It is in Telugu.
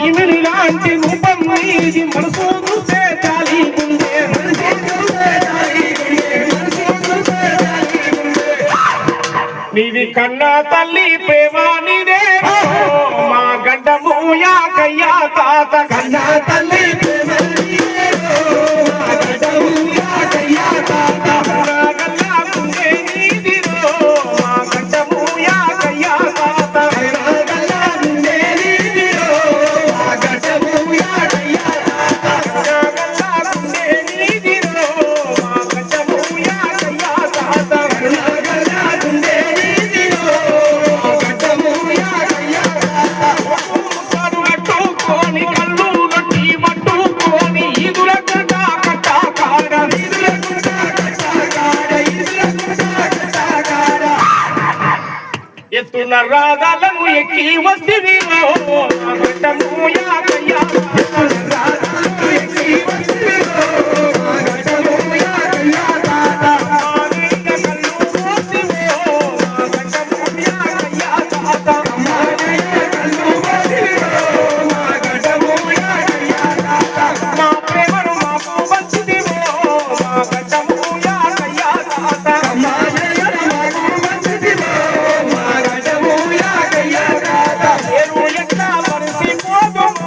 చీమిడి చూస్తే కన్నా తల్లి ప్రేమ నీదే. మా గడ్డము యాకయ్యా తాత. కన్నా తల్లి ఎత్తున రాగాలను ఎక్కి వస్తివిరో గడ్డము యాకయ్యా రాజు వస్తే